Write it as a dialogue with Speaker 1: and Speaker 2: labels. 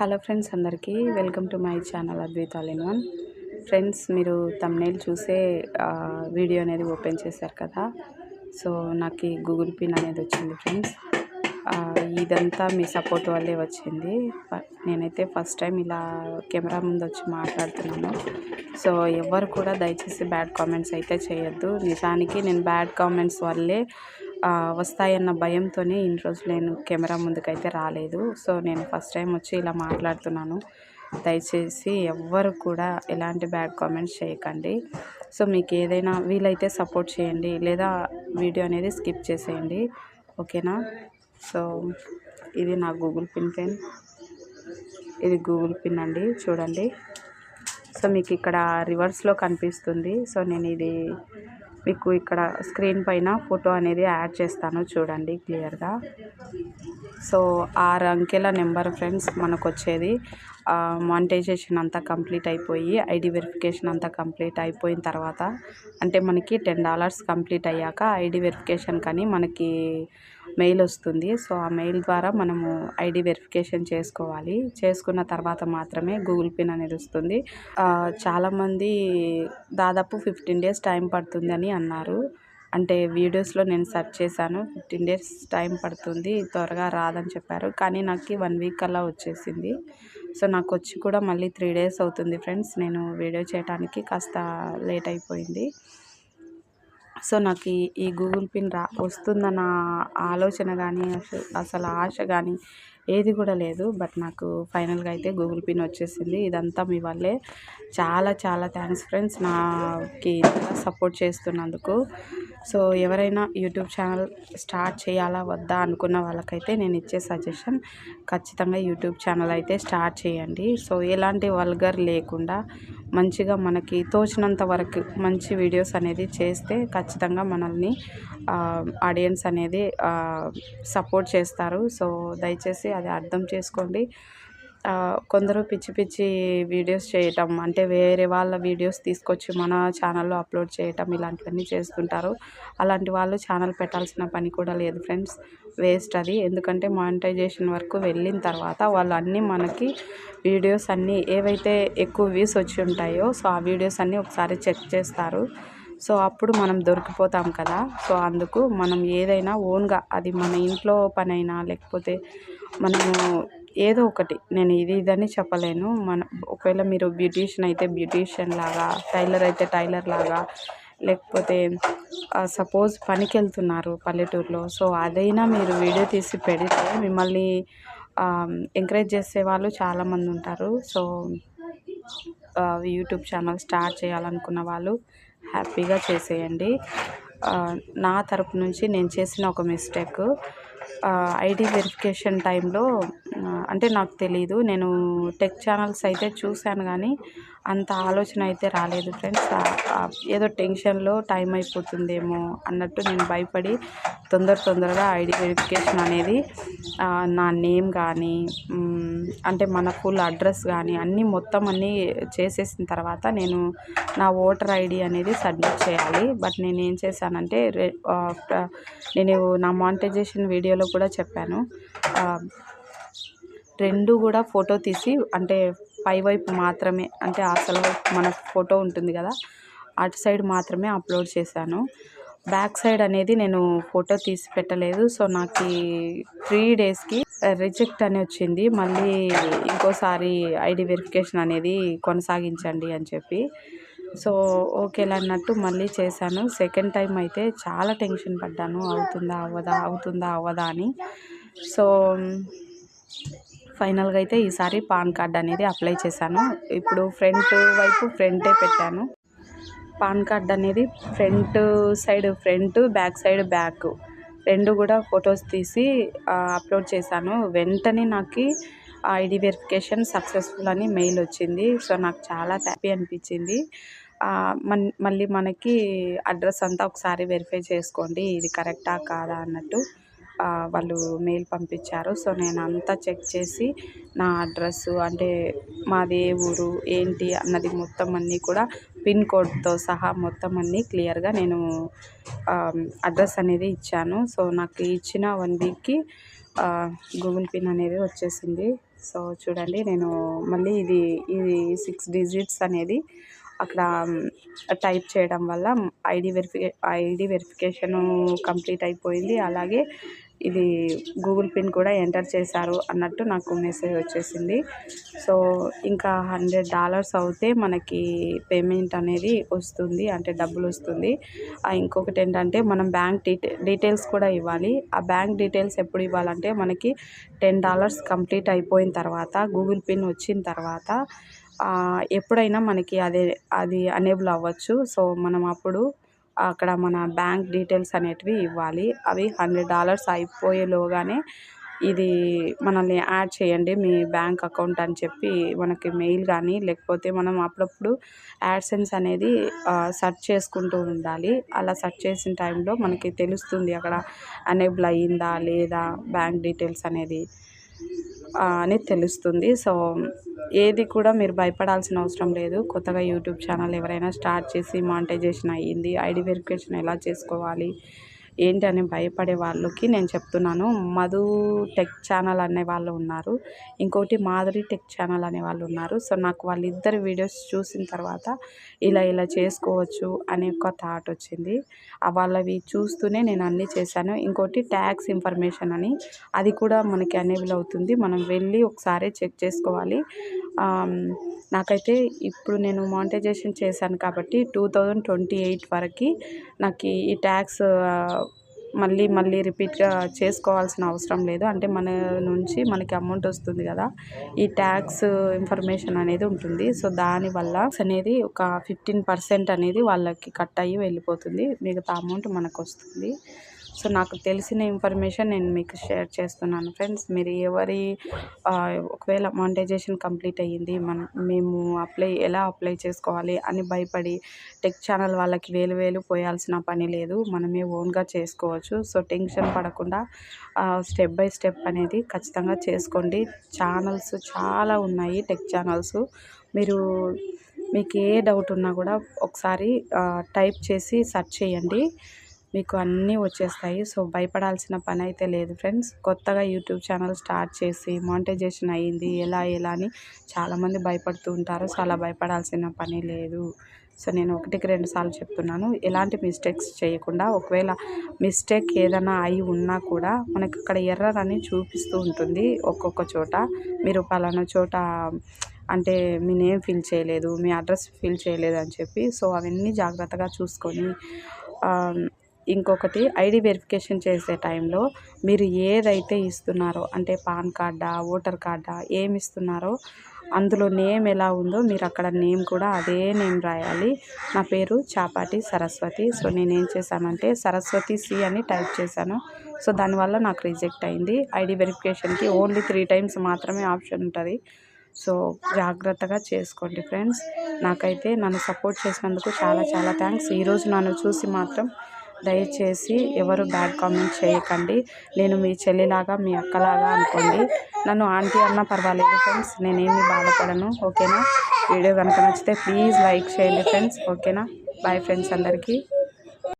Speaker 1: Hello friends అందరికీ welcome to my channel Advait all in one. Friends మీరు thumbnail చూసే video అనేది open చేశారు కదా? సో నాకు ఈ గూగుల్ పిన్ అనేది వచ్చింది ఫ్రెండ్స్. ఇదంతా మీ సపోర్ట్ వల్లే వచ్చింది. నేనైతే ఫస్ట్ టైం ఇలా కెమెరా ముందు వచ్చి మాట్లాడుతున్నాను. సో ఎవరు కూడా దయచేసి బ్యాడ్ కామెంట్స్ అయితే చేయొద్దు. నిజానికి నేను బ్యాడ్ కామెంట్స్ వల్లే వస్తాయన్న భయంతోనే ఇన్ని రోజులు నేను కెమెరా ముందుకైతే రాలేదు. సో నేను ఫస్ట్ టైం వచ్చి ఇలా మాట్లాడుతున్నాను. దయచేసి ఎవ్వరు కూడా ఎలాంటి బ్యాడ్ కామెంట్స్ చేయకండి. సో మీకు ఏదైనా వీలైతే సపోర్ట్ చేయండి. లేదా వీడియో అనేది స్కిప్ చేసేయండి. ఓకేనా? సో ఇది నా గూగుల్ పిన్ పెన్. ఇది గూగుల్ పిన్ అండి. చూడండి. సో మీకు ఇక్కడ రివర్స్లో కనిపిస్తుంది. సో నేను ఇది మీకు ఇక్కడ స్క్రీన్ పైన ఫోటో అనేది యాడ్ చేస్తాను చూడండి క్లియర్గా. సో ఆరు అంకెల నెంబర్ ఫ్రెండ్స్ మనకు వచ్చేది మానిటైజేషన్ అంతా కంప్లీట్ అయిపోయి ఐడి వెరిఫికేషన్ అంతా కంప్లీట్ అయిపోయిన తర్వాత అంటే మనకి టెన్ డాలర్స్ కంప్లీట్ అయ్యాక ఐడి వెరిఫికేషన్ కానీ మనకి మెయిల్ వస్తుంది. సో ఆ మెయిల్ ద్వారా మనము ఐడి వెరిఫికేషన్ చేసుకోవాలి. చేసుకున్న తర్వాత మాత్రమే గూగుల్ పిన్ అనేది వస్తుంది. చాలామంది దాదాపు ఫిఫ్టీన్ డేస్ టైం పడుతుందని అన్నారు. అంటే వీడియోస్లో నేను సెర్చ్ చేశాను ఫిఫ్టీన్ డేస్ టైం పడుతుంది త్వరగా రాదని చెప్పారు. కానీ నాకు వన్ వీక్ అలా వచ్చేసింది. సో నాకు వచ్చి కూడా మళ్ళీ త్రీ డేస్ అవుతుంది ఫ్రెండ్స్. నేను వీడియో చేయడానికి కాస్త లేట్ అయిపోయింది. సో నాకు ఈ గూగుల్ పిన్ రా వస్తుందన్న ఆలోచన కానీ అసలు అసలు ఆశ కానీ ఏది కూడా లేదు. బట్ నాకు ఫైనల్గా అయితే గూగుల్ పిన్ వచ్చేసింది. ఇదంతా మీ వల్లే. చాలా చాలా థ్యాంక్స్ ఫ్రెండ్స్. నాకి సపోర్ట్ చేస్తున్నందుకు. సో ఎవరైనా యూట్యూబ్ ఛానల్ స్టార్ట్ చేయాలా వద్దా అనుకున్న వాళ్ళకైతే నేను ఇచ్చే సజెషన్ ఖచ్చితంగా యూట్యూబ్ ఛానల్ అయితే స్టార్ట్ చేయండి. సో ఎలాంటి వల్గర్ లేకుండా మంచిగా మనకి తోచినంత వరకు మంచి వీడియోస్ అనేది చేస్తే ఖచ్చితంగా మనల్ని ఆడియన్స్ అనేది సపోర్ట్ చేస్తారు. సో దయచేసి అది అర్థం చేసుకోండి. కొందరు పిచ్చి పిచ్చి వీడియోస్ చేయటం అంటే వేరే వాళ్ళ వీడియోస్ తీసుకొచ్చి మన ఛానల్లో అప్లోడ్ చేయటం ఇలాంటివన్నీ చేస్తుంటారు. అలాంటి వాళ్ళు ఛానల్ పెట్టాల్సిన పని కూడా లేదు ఫ్రెండ్స్ వేస్ట్ అది. ఎందుకంటే మానిటైజేషన్ వరకు వెళ్ళిన తర్వాత వాళ్ళు అన్నీ మనకి వీడియోస్ అన్నీ ఏవైతే ఎక్కువ వ్యూస్ వచ్చి ఉంటాయో సో ఆ వీడియోస్ అన్నీ ఒకసారి చెక్ చేస్తారు. సో అప్పుడు మనం దొరికిపోతాం కదా. సో అందుకు మనం ఏదైనా ఓన్గా అది మన ఇంట్లో పనైనా లేకపోతే మనము ఏదో ఒకటి. నేను ఇది ఇదని చెప్పలేను. మన ఒకవేళ మీరు బ్యూటీషియన్ అయితే బ్యూటీషియన్ లాగా టైలర్ అయితే టైలర్ లాగా లేకపోతే సపోజ్ పనికి వెళ్తున్నారు పల్లెటూరులో సో అదైనా మీరు వీడియో తీసి పెడితే మిమ్మల్ని ఎంకరేజ్ చేసే వాళ్ళు చాలామంది ఉంటారు. సో యూట్యూబ్ ఛానల్ స్టార్ట్ చేయాలనుకున్న వాళ్ళు హ్యాపీగా చేసేయండి. నా తరపు నుంచి నేను చేసిన ఒక మిస్టేక్. ఐడి వెరిఫికేషన్ టైంలో అంటే నాకు తెలీదు. నేను టెక్ ఛానల్స్ అయితే చూశాను కానీ అంత ఆలోచన అయితే రాలేదు ఫ్రెండ్స్. ఏదో టెన్షన్లో టైం అయిపోతుందేమో అన్నట్టు నేను భయపడి తొందర తొందరగా ఐడి వెరిఫికేషన్ అనేది నా నేమ్ కానీ అంటే మన ఫుల్ అడ్రస్ కానీ అన్నీ మొత్తం అన్నీ చేసేసిన తర్వాత నేను నా ఓటర్ ఐడి అనేది సబ్మిట్ చేయాలి. బట్ నేను ఏం చేశానంటే నేను నా మానిటైజేషన్ వీడియోలో కూడా చెప్పాను. రెండు కూడా ఫోటో తీసి అంటే పై వైపు మాత్రమే అంటే అసలు వైపు మన ఫోటో ఉంటుంది కదా అటు సైడ్ మాత్రమే అప్లోడ్ చేశాను. బ్యాక్ సైడ్ అనేది నేను ఫోటో తీసి పెట్టలేదు. సో నాకు త్రీ డేస్కి రిజెక్ట్ అని వచ్చింది. మళ్ళీ ఇంకోసారి ఐడి వెరిఫికేషన్ అనేది కొనసాగించండి అని చెప్పి. సో ఓకేలా అన్నట్టు మళ్ళీ చేశాను. సెకండ్ టైం అయితే చాలా టెన్షన్ పడ్డాను. అవుతుందా అవ్వదా అవుతుందా అవ్వదా అని. సో ఫైనల్గా అయితే ఈసారి పాన్ కార్డ్ అనేది అప్లై చేశాను. ఇప్పుడు ఫ్రంట్ వైపు ఫ్రంటే పెట్టాను. పాన్ కార్డ్ అనేది front side front back side back రెండు కూడా ఫొటోస్ తీసి అప్లోడ్ చేశాను. వెంటనే నాకు ఐడి వెరిఫికేషన్ సక్సెస్ఫుల్ అని మెయిల్ వచ్చింది. సో నాకు చాలా హ్యాపీ అనిపించింది. మన్ మళ్ళీ మనకి అడ్రస్ అంతా ఒకసారి వెరిఫై చేసుకోండి. ఇది కరెక్టా కాదా అన్నట్టు. వాళ్ళు మెయిల్ పంపించారు. సో నేను అంతా చెక్ చేసి నా అడ్రస్ అంటే మాది ఏ ఊరు ఏంటి అన్నది మొత్తం అన్నీ కూడా పిన్ కోడ్తో సహా మొత్తం అన్నీ క్లియర్గా నేను అడ్రస్ అనేది ఇచ్చాను. సో నాకు ఇచ్చిన వన్ వీక్కి గూగుల్ పిన్ అనేది వచ్చేసింది. సో చూడండి నేను మళ్ళీ ఇది ఇది సిక్స్ డిజిట్స్ అనేది అక్కడ టైప్ చేయడం వల్ల ID verification ID verification complete అయిపోయింది. అలాగే ఇది గూగుల్ పిన్ కూడా ఎంటర్ చేశారు అన్నట్టు నాకు మెసేజ్ వచ్చేసింది. సో ఇంకా హండ్రెడ్ డాలర్స్ అవుతే మనకి పేమెంట్ అనేది వస్తుంది అంటే డబ్బులు వస్తుంది. ఇంకొకటి ఏంటంటే మనం బ్యాంక్ డీటె డీటెయిల్స్ కూడా ఇవ్వాలి. ఆ బ్యాంక్ డీటెయిల్స్ ఎప్పుడు ఇవ్వాలంటే మనకి టెన్ డాలర్స్ కంప్లీట్ అయిపోయిన తర్వాత గూగుల్ పిన్ వచ్చిన తర్వాత ఎప్పుడైనా మనకి అదే అది అనేబుల్ అవ్వచ్చు. సో మనం అప్పుడు అక్కడ మన బ్యాంక్ డీటెయిల్స్ అనేటివి ఇవ్వాలి. అవి హండ్రెడ్ డాలర్స్ అయిపోయేలోగానే ఇది మనల్ని యాడ్ చేయండి. మీ బ్యాంక్ అకౌంట్ అని చెప్పి మనకి మెయిల్ కానీ లేకపోతే మనం అప్పుడప్పుడు యాడ్సెన్స్ అనేది సెర్చ్ చేసుకుంటూ ఉండాలి. అలా సెర్చ్ చేసిన టైంలో మనకి తెలుస్తుంది అక్కడ అనేబుల్ అయ్యిందా లేదా బ్యాంక్ డీటెయిల్స్ అనేది. అని తెలుస్తుంది. సో ఏది కూడా మీరు భయపడాల్సిన అవసరం లేదు. కొత్తగా యూట్యూబ్ ఛానల్ ఎవరైనా స్టార్ట్ చేసి మానిటైజేషన్ అయ్యింది ఐడి వెరిఫికేషన్ ఎలా చేసుకోవాలి ఏంటి అని భయపడే వాళ్ళకి నేను చెప్తున్నాను. మధు టెక్ ఛానల్ అనే వాళ్ళు ఉన్నారు. ఇంకోటి మాధురి టెక్ ఛానల్ అనే వాళ్ళు ఉన్నారు. సో నాకు వాళ్ళిద్దరి వీడియోస్ చూసిన తర్వాత ఇలా ఇలా చేసుకోవచ్చు అనే ఒక థాట్ వచ్చింది. వాళ్ళవి చూస్తూనే నేను అన్నీ చేశాను. ఇంకోటి ట్యాక్స్ ఇన్ఫర్మేషన్ అని. అది కూడా మనకి అనేబుల్ అవుతుంది. మనం వెళ్ళి ఒకసారి చెక్ చేసుకోవాలి. నాకైతే ఇప్పుడు నేను మానిటైజేషన్ చేశాను కాబట్టి టూ థౌజండ్ ట్వంటీ ఎయిట్ వరకు నాకు ఈ ట్యాక్స్ మళ్ళీ మళ్ళీ రిపీట్గా చేసుకోవాల్సిన అవసరం లేదు. అంటే మన నుంచి మనకి అమౌంట్ వస్తుంది కదా ఈ ట్యాక్స్ ఇన్ఫర్మేషన్ అనేది ఉంటుంది. సో దానివల్ల అనేది ఒక ఫిఫ్టీన్ పర్సెంట్ అనేది వాళ్ళకి కట్ అయ్యి వెళ్ళిపోతుంది. మిగతా అమౌంట్ మనకు వస్తుంది. సో నాకు తెలిసిన ఇన్ఫర్మేషన్ నేను మీకు షేర్ చేస్తున్నాను ఫ్రెండ్స్. మీరు ఎవరి ఒకవేళ మానిటైజేషన్ కంప్లీట్ అయ్యింది మన మేము అప్లై ఎలా అప్లై చేసుకోవాలి అని భయపడి టెక్ ఛానల్ వాళ్ళకి వేలు వేలు పోయాల్సిన పని లేదు. మనమే ఓన్గా చేసుకోవచ్చు. సో టెన్షన్ పడకుండా స్టెప్ బై స్టెప్ అనేది ఖచ్చితంగా చేసుకోండి. ఛానల్స్ చాలా ఉన్నాయి టెక్ ఛానల్స్. మీరు మీకు ఏ డౌట్ ఉన్నా కూడా ఒకసారి టైప్ చేసి సెర్చ్ చేయండి. మీకు అన్నీ వచ్చేస్తాయి. సో భయపడాల్సిన పని అయితే లేదు ఫ్రెండ్స్. కొత్తగా యూట్యూబ్ ఛానల్ స్టార్ట్ చేసి మానిటైజేషన్ అయ్యింది. ఎలా ఎలా అని చాలామంది భయపడుతూ ఉంటారు. సో అలా భయపడాల్సిన పని లేదు. సో నేను ఒకటికి రెండు సార్లు చెప్తున్నాను. ఎలాంటి మిస్టేక్స్ చేయకుండా ఒకవేళ మిస్టేక్ ఏదైనా అయి ఉన్నా కూడా మనకి అక్కడ ఎర్రర్ అని చూపిస్తూ ఉంటుంది ఒక్కొక్క చోట. మీరు పలానా చోట అంటే మీ నేమ్ ఫిల్ చేయలేదు మీ అడ్రస్ ఫిల్ చేయలేదు అని చెప్పి. సో అవన్నీ జాగ్రత్తగా చూసుకొని ఇంకొకటి ఐడి వెరిఫికేషన్ చేసే టైంలో మీరు ఏదైతే ఇస్తున్నారో అంటే పాన్ కార్డా ఓటర్ కార్డా ఏమి ఇస్తున్నారో అందులో నేమ్ ఎలా ఉందో మీరు అక్కడ నేమ్ కూడా అదే నేమ్ రాయాలి. నా పేరు చాపాటి సరస్వతి. సో నేను ఏం చేశానంటే సరస్వతి సి అని టైప్ చేశాను. సో దానివల్ల నాకు రిజెక్ట్ అయింది. ఐడి వెరిఫికేషన్కి ఓన్లీ త్రీ టైమ్స్ మాత్రమే ఆప్షన్ ఉంటుంది. సో జాగ్రత్తగా చేసుకోండి ఫ్రెండ్స్. నాకైతే నన్ను సపోర్ట్ చేసినందుకు చాలా చాలా థ్యాంక్స్. ఈరోజు నన్ను చూసి మాత్రం దయచేసి ఎవరు బ్యాడ్ కామెంట్ చేయకండి. నేను మీ చెల్లిలాగా మీ అక్కలాగా అనుకోండి. నన్ను ఆంటీ అన్నా పర్వాలేదు ఫ్రెండ్స్ నేనేమి బాధపడను ఓకేనా? వీడియో కనుక నచ్చితే ప్లీజ్ లైక్ చేయండి ఫ్రెండ్స్ ఓకేనా? బాయ్ ఫ్రెండ్స్ అందరికీ.